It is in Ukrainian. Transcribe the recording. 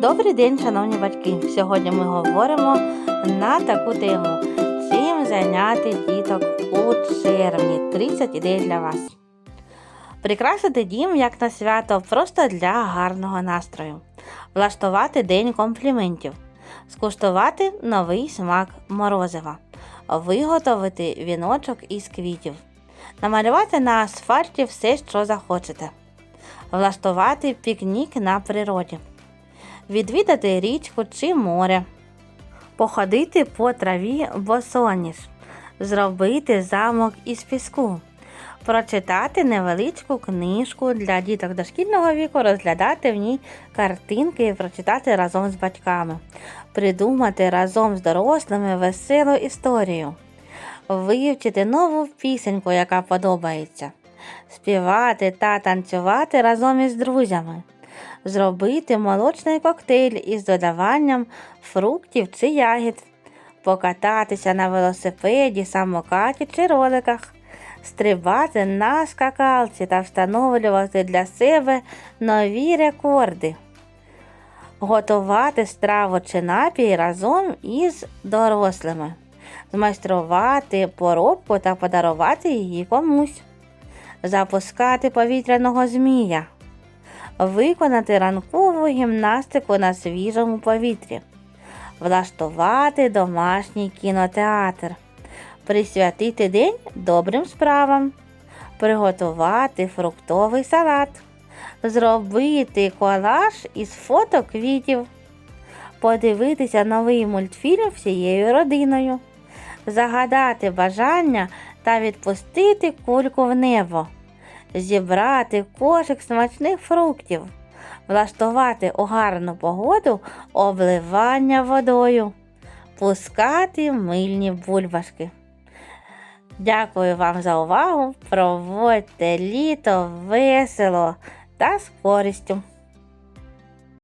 Добрий день, шановні батьки! Сьогодні ми говоримо на таку тему: чим зайняти діток у червні. 30 ідей для вас. Прикрасити дім як на свято просто для гарного настрою. Влаштувати день компліментів. Скуштувати новий смак морозива. Виготовити віночок із квітів. Намалювати на асфальті все, що захочете. Влаштувати пікнік на природі відвідати річку чи море, походити по траві босоніж, зробити замок із піску, прочитати невеличку книжку для діток дошкільного віку, розглядати в ній картинки і прочитати разом з батьками, придумати разом з дорослими веселу історію, вивчити нову пісеньку, яка подобається, співати та танцювати разом із друзями зробити молочний коктейль із додаванням фруктів чи ягід, покататися на велосипеді, самокаті чи роликах, стрибати на скакалці та встановлювати для себе нові рекорди. Готувати страву чи напій разом із дорослими, змайструвати поробку та подарувати її комусь, запускати повітряного змія виконати ранкову гімнастику на свіжому повітрі, влаштувати домашній кінотеатр, присвятити день добрим справам, приготувати фруктовий салат, зробити колаж із фото квітів, подивитися новий мультфільм всією родиною, загадати бажання та відпустити кульку в небо зібрати кошик смачних фруктів, влаштувати у гарну погоду обливання водою, пускати мильні бульбашки. Дякую вам за увагу! Проводьте літо весело та з користю!